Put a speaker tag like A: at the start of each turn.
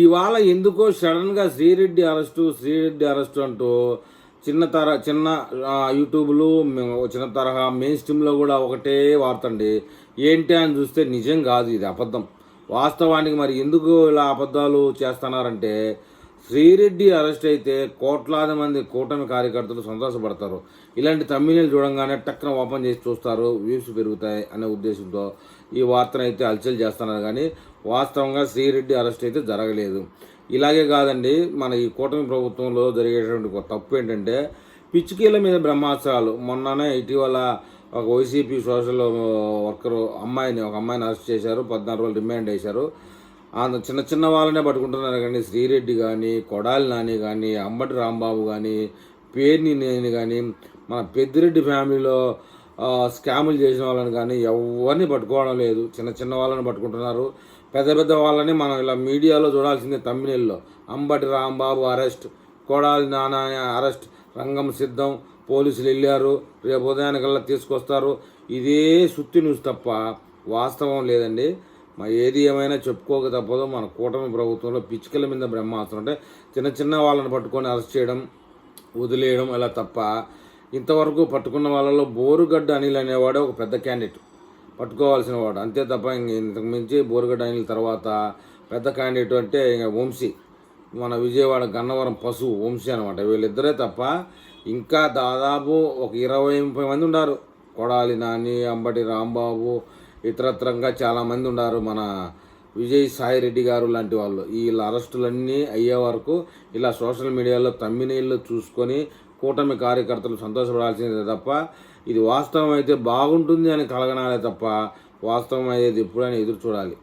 A: ఇవాళ ఎందుకో సడన్గా శ్రీరెడ్డి అరెస్టు శ్రీరెడ్డి అరెస్టు అంటూ చిన్న తర చిన్న యూట్యూబ్లు చిన్న తరహా మెయిన్ స్ట్రీమ్లో కూడా ఒకటే వార్తండి. ఏంటి అని చూస్తే నిజం కాదు ఇది అబద్ధం. వాస్తవానికి మరి ఎందుకు ఇలా అబద్ధాలు చేస్తున్నారంటే శ్రీరెడ్డి అరెస్ట్ అయితే కోట్లాది మంది కూటమి కార్యకర్తలు సంతోషపడతారు. ఇలాంటి తమ్మినీలు చూడంగానే టక్కున ఓపెన్ చేసి చూస్తారు వ్యూస్ పెరుగుతాయి అనే ఉద్దేశంతో ఈ వార్తను అయితే హల్చల్ చేస్తున్నారు. కానీ వాస్తవంగా శ్రీరెడ్డి అరెస్ట్ అయితే జరగలేదు. ఇలాగే కాదండి మన ఈ కూటమి ప్రభుత్వంలో జరిగేటువంటి తప్పు ఏంటంటే పిచ్చికీల మీద బ్రహ్మాస్త్రాలు. మొన్ననే ఇటీవల ఒక వైసీపీ సోషల్ వర్కర్ అమ్మాయిని ఒక అమ్మాయిని అరెస్ట్ చేశారు. పద్నాలుగు రోజులు రిమాండ్ చేశారు ఆ చిన్న చిన్న వాళ్ళనే పట్టుకుంటున్నారు కానీ శ్రీరెడ్డి కానీ కొడాలి నాని కానీ అంబటి రాంబాబు కానీ పేర్ని నేని కానీ మన పెద్దిరెడ్డి ఫ్యామిలీలో స్కాములు చేసిన వాళ్ళని కానీ ఎవరిని పట్టుకోవడం లేదు. చిన్న చిన్న వాళ్ళని పట్టుకుంటున్నారు. పెద్ద పెద్ద వాళ్ళని మనం ఇలా మీడియాలో చూడాల్సిందే తమిళలో అంబటి రాంబాబు అరెస్ట్ కొడాలి నాన్న అరెస్ట్ రంగం సిద్ధం పోలీసులు వెళ్ళారు. రేపు ఉదయానికల్లా తీసుకొస్తారు. ఇదే సుత్తి న్యూస్ తప్ప వాస్తవం లేదండి. మా ఏది ఏమైనా చెప్పుకోక తప్పదు. మన కూటమి ప్రభుత్వంలో పిచ్చుకల మీద బ్రహ్మాస్త్రం. అంటే చిన్న చిన్న వాళ్ళని పట్టుకొని అరెస్ట్ చేయడం వదిలేయడం ఇలా తప్ప ఇంతవరకు పట్టుకున్న వాళ్ళలో బోరుగడ్డ అనిల్ అనేవాడే ఒక పెద్ద క్యాండిడేట్. పట్టుకోవాల్సిన వాడు. అంతే తప్ప ఇంక ఇంతకు మించి బోరుగడ్డ అనిల్ తర్వాత పెద్ద క్యాండిడేట్ అంటే ఇంక వంశీ. మన విజయవాడ గన్నవరం పశువు వంశీ అనమాట వీళ్ళిద్దరే తప్ప ఇంకా దాదాపు ఒక ఇరవై ముప్పై మంది ఉన్నారు కొడాలి నాని అంబటి రాంబాబు ఇతరత్రంగా చాలామంది ఉన్నారు. మన విజయ్ సాయి రెడ్డి గారు లాంటి వాళ్ళు. వీళ్ళ అరెస్టులన్నీ అయ్యే వరకు ఇలా సోషల్ మీడియాలో తమ్మినీళ్ళు చూసుకొని కూటమి కార్యకర్తలు సంతోషపడాల్సిందే తప్ప ఇది వాస్తవం అయితే బాగుంటుంది అని కలగనాలే తప్ప వాస్తవం అయ్యేది ఎప్పుడైనా ఎదురు చూడాలి.